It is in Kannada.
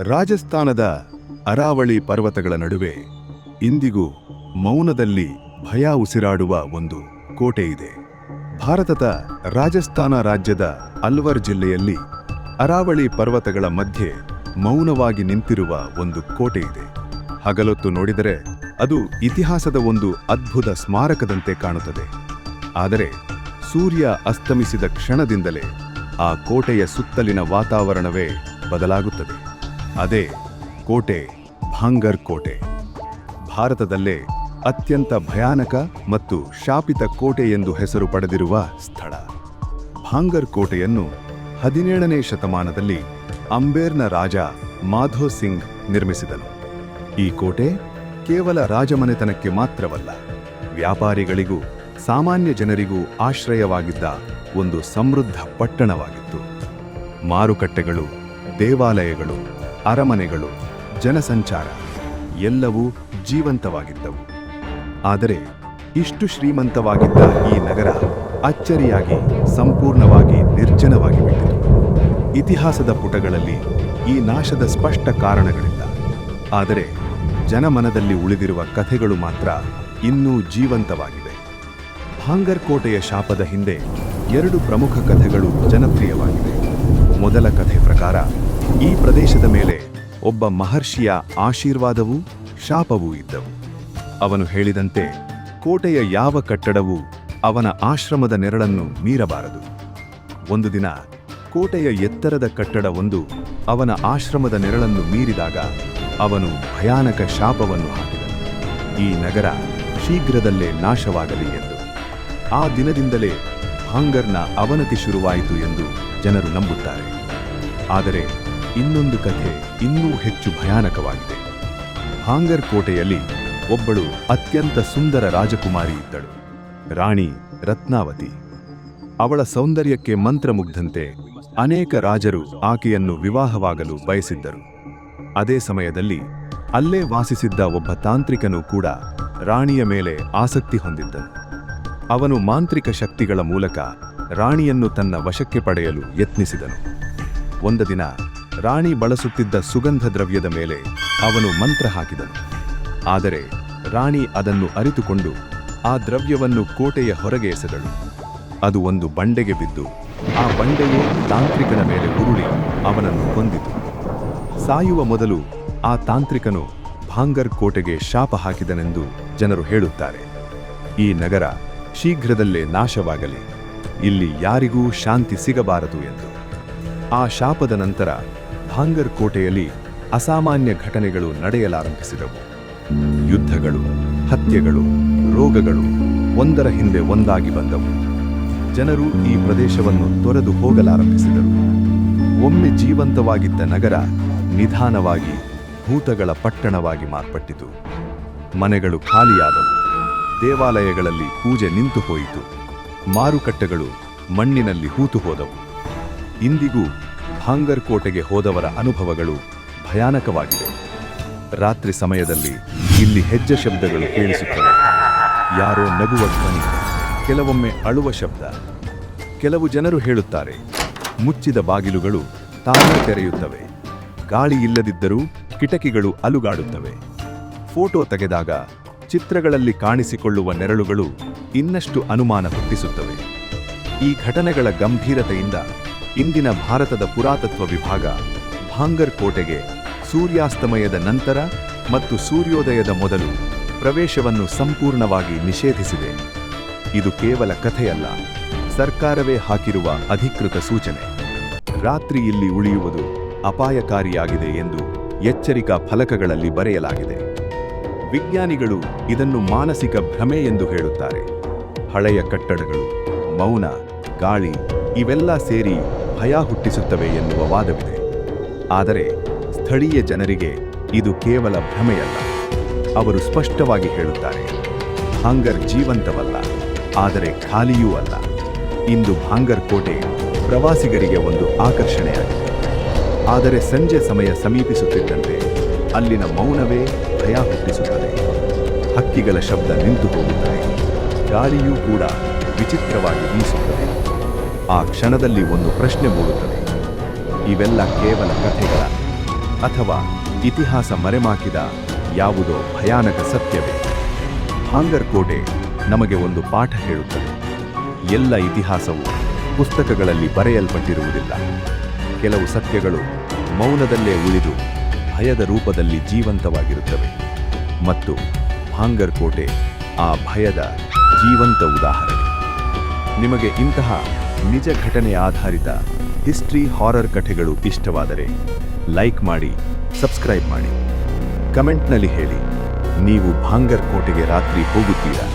ರಾಜಸ್ಥಾನದ ಅರಾವಳಿ ಪರ್ವತಗಳ ನಡುವೆ ಇಂದಿಗೂ ಮೌನದಲ್ಲಿ ಭಯ ಉಸಿರಾಡುವ ಒಂದು ಕೋಟೆ ಇದೆ. ಭಾರತದ ರಾಜಸ್ಥಾನ ರಾಜ್ಯದ ಅಲ್ವರ್ ಜಿಲ್ಲೆಯಲ್ಲಿ ಅರಾವಳಿ ಪರ್ವತಗಳ ಮಧ್ಯೆ ಮೌನವಾಗಿ ನಿಂತಿರುವ ಒಂದು ಕೋಟೆ ಇದೆ. ಹಗಲೊತ್ತು ನೋಡಿದರೆ ಅದು ಇತಿಹಾಸದ ಒಂದು ಅದ್ಭುತ ಸ್ಮಾರಕದಂತೆ ಕಾಣುತ್ತದೆ. ಆದರೆ ಸೂರ್ಯ ಅಸ್ತಮಿಸಿದ ಕ್ಷಣದಿಂದಲೇ ಆ ಕೋಟೆಯ ಸುತ್ತಲಿನ ವಾತಾವರಣವೇ ಬದಲಾಗುತ್ತದೆ. ಅದೇ ಕೋಟೆ, ಭಾಂಗರ್ ಕೋಟೆ. ಭಾರತದಲ್ಲೇ ಅತ್ಯಂತ ಭಯಾನಕ ಮತ್ತು ಶಾಪಿತ ಕೋಟೆ ಎಂದು ಹೆಸರು ಪಡೆದಿರುವ ಸ್ಥಳ. ಭಾಂಗರ್ ಕೋಟೆಯನ್ನು ಹದಿನೇಳನೇ ಶತಮಾನದಲ್ಲಿ ಅಂಬೇರ್ನ ರಾಜ ಮಾಧೋ ಸಿಂಗ್ ನಿರ್ಮಿಸಿದನು. ಈ ಕೋಟೆ ಕೇವಲ ರಾಜಮನೆತನಕ್ಕೆ ಮಾತ್ರವಲ್ಲ, ವ್ಯಾಪಾರಿಗಳಿಗೂ, ಸಾಮಾನ್ಯ ಜನರಿಗೂ ಆಶ್ರಯವಾಗಿದ್ದ ಒಂದು ಸಮೃದ್ಧ ಪಟ್ಟಣವಾಗಿತ್ತು. ಮಾರುಕಟ್ಟೆಗಳು, ದೇವಾಲಯಗಳು ಅರಮನೆಗಳು, ಜನಸಂಚಾರ, ಎಲ್ಲವೂ ಜೀವಂತವಾಗಿದ್ದವು. ಆದರೆ ಇಷ್ಟು ಶ್ರೀಮಂತವಾಗಿದ್ದ ಈ ನಗರ ಅಚ್ಚರಿಯಾಗಿ ಸಂಪೂರ್ಣವಾಗಿ ನಿರ್ಜನವಾಗಿ ಬಿಟ್ಟಿತು ಇತಿಹಾಸದ ಪುಟಗಳಲ್ಲಿ ಈ ನಾಶದ ಸ್ಪಷ್ಟ ಕಾರಣಗಳಿಲ್ಲ. ಆದರೆ ಜನಮನದಲ್ಲಿ ಉಳಿದಿರುವ ಕಥೆಗಳು ಮಾತ್ರ ಇನ್ನೂ ಜೀವಂತವಾಗಿವೆ. ಭಾಂಗರ್ ಕೋಟೆಯ ಶಾಪದ ಹಿಂದೆ ಎರಡು ಪ್ರಮುಖ ಕಥೆಗಳು ಜನಪ್ರಿಯವಾಗಿವೆ. ಮೊದಲ ಕಥೆ ಪ್ರಕಾರ ಈ ಪ್ರದೇಶದ ಮೇಲೆ ಒಬ್ಬ ಮಹರ್ಷಿಯ ಆಶೀರ್ವಾದವೂ ಶಾಪವೂ ಇದ್ದವು. ಅವನು ಹೇಳಿದಂತೆ ಕೋಟೆಯ ಯಾವ ಕಟ್ಟಡವೂ ಅವನ ಆಶ್ರಮದ ನೆರಳನ್ನು ಮೀರಬಾರದು. ಒಂದು ದಿನ ಕೋಟೆಯ ಎತ್ತರದ ಕಟ್ಟಡವೊಂದು ಅವನ ಆಶ್ರಮದ ನೆರಳನ್ನು ಮೀರಿದಾಗ ಅವನು ಭಯಾನಕ ಶಾಪವನ್ನು ಹಾಕಿದನು. ಈ ನಗರ ಶೀಘ್ರದಲ್ಲೇ ನಾಶವಾಗಲಿ ಎಂದು. ಆ ದಿನದಿಂದಲೇ ಭಾಂಗರ್ನ ಅವನತಿ ಶುರುವಾಯಿತು ಎಂದು ಜನರು ನಂಬುತ್ತಾರೆ. ಆದರೆ ಇನ್ನೊಂದು ಕಥೆ ಇನ್ನೂ ಹೆಚ್ಚು ಭಯಾನಕವಾಗಿದೆ. ಹಾಂಗರ್ ಕೋಟೆಯಲ್ಲಿ ಒಬ್ಬಳು ಅತ್ಯಂತ ಸುಂದರ ರಾಜಕುಮಾರಿ ಇದ್ದಳು, ರಾಣಿ ರತ್ನಾವತಿ. ಅವಳ ಸೌಂದರ್ಯಕ್ಕೆ ಮಂತ್ರಮುಗ್ಧಂತೆ ಅನೇಕ ರಾಜರು ಆಕೆಯನ್ನು ವಿವಾಹವಾಗಲು ಬಯಸಿದ್ದರು. ಅದೇ ಸಮಯದಲ್ಲಿ ಅಲ್ಲೇ ವಾಸಿಸಿದ್ದ ಒಬ್ಬ ತಾಂತ್ರಿಕನು ಕೂಡ ರಾಣಿಯ ಮೇಲೆ ಆಸಕ್ತಿ ಹೊಂದಿದ್ದನು. ಅವನು ಮಾಂತ್ರಿಕ ಶಕ್ತಿಗಳ ಮೂಲಕ ರಾಣಿಯನ್ನು ತನ್ನ ವಶಕ್ಕೆ ಪಡೆಯಲು ಯತ್ನಿಸಿದನು. ಒಂದು ದಿನ ರಾಣಿ ಬಳಸುತ್ತಿದ್ದ ಸುಗಂಧ ದ್ರವ್ಯದ ಮೇಲೆ ಅವನು ಮಂತ್ರ ಹಾಕಿದನು. ಆದರೆ ರಾಣಿ ಅದನ್ನು ಅರಿತುಕೊಂಡು ಆ ದ್ರವ್ಯವನ್ನು ಕೋಟೆಯ ಹೊರಗೆ ಎಸೆದಳು. ಅದು ಒಂದು ಬಂಡೆಗೆ ಬಿದ್ದು ಆ ಬಂಡೆಯೇ ತಾಂತ್ರಿಕನ ಮೇಲೆ ಉರುಳಿ ಅವನನ್ನು ಕೊಂದಿತು. ಸಾಯುವ ಮೊದಲು ಆ ತಾಂತ್ರಿಕನು ಭಾಂಗರ್ ಕೋಟೆಗೆ ಶಾಪ ಹಾಕಿದನೆಂದು ಜನರು ಹೇಳುತ್ತಾರೆ. ಈ ನಗರ ಶೀಘ್ರದಲ್ಲೇ ನಾಶವಾಗಲಿ. ಇಲ್ಲಿ ಯಾರಿಗೂ ಶಾಂತಿ ಸಿಗಬಾರದು ಎಂದು. ಆ ಶಾಪದ ನಂತರ ಭಾಂಗರ್ ಕೋಟೆಯಲ್ಲಿ ಅಸಾಮಾನ್ಯ ಘಟನೆಗಳು ನಡೆಯಲಾರಂಭಿಸಿದವು. ಯುದ್ಧಗಳು, ಹತ್ಯೆಗಳು, ರೋಗಗಳು ಒಂದರ ಹಿಂದೆ ಒಂದಾಗಿ ಬಂದವು. ಜನರು ಈ ಪ್ರದೇಶವನ್ನು ತೊರೆದು ಹೋಗಲಾರಂಭಿಸಿದರು. ಒಮ್ಮೆ ಜೀವಂತವಾಗಿದ್ದ ನಗರ ನಿಧಾನವಾಗಿ ಭೂತಗಳ ಪಟ್ಟಣವಾಗಿ ಮಾರ್ಪಟ್ಟಿತು. ಮನೆಗಳು ಖಾಲಿಯಾದವು. ದೇವಾಲಯಗಳಲ್ಲಿ ಪೂಜೆ ನಿಂತು ಹೋಯಿತು. ಮಾರುಕಟ್ಟೆಗಳು ಮಣ್ಣಿನಲ್ಲಿ ಹೂತು ಹೋದವು. ಇಂದಿಗೂ ಭಾಂಗರ್ ಕೋಟೆಗೆ ಹೋದವರ ಅನುಭವಗಳು ಭಯಾನಕವಾಗಿವೆ. ರಾತ್ರಿ ಸಮಯದಲ್ಲಿ ಇಲ್ಲಿ ಹೆಜ್ಜೆ ಶಬ್ದಗಳು ಕೇಳಿಸುತ್ತವೆ. ಯಾರೋ ನಗುವ ಧ್ವನಿ, ಕೆಲವೊಮ್ಮೆ ಅಳುವ ಶಬ್ದ. ಕೆಲವು ಜನರು ಹೇಳುತ್ತಾರೆ, ಮುಚ್ಚಿದ ಬಾಗಿಲುಗಳು ತಾನೇ ತೆರೆಯುತ್ತವೆ. ಗಾಳಿ ಇಲ್ಲದಿದ್ದರೂ ಕಿಟಕಿಗಳು ಅಲುಗಾಡುತ್ತವೆ. ಫೋಟೋ ತೆಗೆದಾಗ ಚಿತ್ರಗಳಲ್ಲಿ ಕಾಣಿಸಿಕೊಳ್ಳುವ ನೆರಳುಗಳು ಇನ್ನಷ್ಟು ಅನುಮಾನ ಹುಟ್ಟಿಸುತ್ತವೆ. ಈ ಘಟನೆಗಳ ಗಂಭೀರತೆಯಿಂದ ಇಂದಿನ ಭಾರತದ ಪುರಾತತ್ವ ವಿಭಾಗ ಭಾಂಗರ್ ಕೋಟೆಗೆ ಸೂರ್ಯಾಸ್ತಮಯದ ನಂತರ ಮತ್ತು ಸೂರ್ಯೋದಯದ ಮೊದಲು ಪ್ರವೇಶವನ್ನು ಸಂಪೂರ್ಣವಾಗಿ ನಿಷೇಧಿಸಿದೆ. ಇದು ಕೇವಲ ಕಥೆಯಲ್ಲ, ಸರ್ಕಾರವೇ ಹಾಕಿರುವ ಅಧಿಕೃತ ಸೂಚನೆ. ರಾತ್ರಿ ಇಲ್ಲಿ ಉಳಿಯುವುದು ಅಪಾಯಕಾರಿಯಾಗಿದೆ ಎಂದು ಎಚ್ಚರಿಕಾ ಫಲಕಗಳಲ್ಲಿ ಬರೆಯಲಾಗಿದೆ. ವಿಜ್ಞಾನಿಗಳು ಇದನ್ನು ಮಾನಸಿಕ ಭ್ರಮೆ ಎಂದು ಹೇಳುತ್ತಾರೆ. ಹಳೆಯ ಕಟ್ಟಡಗಳು, ಮೌನ, ಗಾಳಿ ಇವೆಲ್ಲ ಸೇರಿ ಭಯ ಹುಟ್ಟಿಸುತ್ತವೆ ಎನ್ನುವ ವಾದವಿದೆ. ಆದರೆ ಸ್ಥಳೀಯ ಜನರಿಗೆ ಇದು ಕೇವಲ ಭ್ರಮೆಯಲ್ಲ. ಅವರು ಸ್ಪಷ್ಟವಾಗಿ ಹೇಳುತ್ತಾರೆ, ಭಾಂಗರ್ ಜೀವಂತವಲ್ಲ, ಆದರೆ ಖಾಲಿಯೂ ಅಲ್ಲ. ಇಂದು ಭಾಂಗರ್ ಕೋಟೆ ಪ್ರವಾಸಿಗರಿಗೆ ಒಂದು ಆಕರ್ಷಣೆಯಾಗಿದೆ. ಆದರೆ ಸಂಜೆ ಸಮಯ ಸಮೀಪಿಸುತ್ತಿದ್ದಂತೆ ಅಲ್ಲಿನ ಮೌನವೇ ಭಯ ಹುಟ್ಟಿಸುತ್ತದೆ. ಹಕ್ಕಿಗಳ ಶಬ್ದ ನಿಂತು ಹೋಗುತ್ತದೆ. ಗಾಳಿಯೂ ಕೂಡ ವಿಚಿತ್ರವಾಗಿ ಬೀಸುತ್ತದೆ. ಆ ಕ್ಷಣದಲ್ಲಿ ಒಂದು ಪ್ರಶ್ನೆ ಮೂಡುತ್ತದೆ. ಇವೆಲ್ಲ ಕೇವಲ ಕಥೆಗಳ ಅಥವಾ ಇತಿಹಾಸ ಮರೆಮಾಕಿದ ಯಾವುದೋ ಭಯಾನಕ ಸತ್ಯವೇ? ಹಾಂಗರ್ ಕೋಟೆ ನಮಗೆ ಒಂದು ಪಾಠ ಹೇಳುತ್ತದೆ. ಎಲ್ಲ ಇತಿಹಾಸವು ಪುಸ್ತಕಗಳಲ್ಲಿ ಬರೆಯಲ್ಪಟ್ಟಿರುವುದಿಲ್ಲ. ಕೆಲವು ಸತ್ಯಗಳು ಮೌನದಲ್ಲೇ ಉಳಿದು ಭಯದ ರೂಪದಲ್ಲಿ ಜೀವಂತವಾಗಿರುತ್ತವೆ. ಮತ್ತು ಭಾಂಗರ್ ಕೋಟೆ ಆ ಭಯದ ಜೀವಂತ ಉದಾಹರಣೆ. ನಿಮಗೆ ಇಂತಹ ನಿಜ ಘಟನೆ ಆಧಾರಿತ ಹಿಸ್ಟ್ರಿ ಹಾರರ್ ಕಥೆಗಳು ಇಷ್ಟವಾದರೆ ಲೈಕ್ ಮಾಡಿ ಸಬ್ಸ್ಕ್ರೈಬ್ ಮಾಡಿ. ಕಮೆಂಟ್ನಲ್ಲಿ ಹೇಳಿ, ನೀವು ಭಾಂಗರ್ ಕೋಟೆಗೆ ರಾತ್ರಿ ಹೋಗುತ್ತೀರಾ?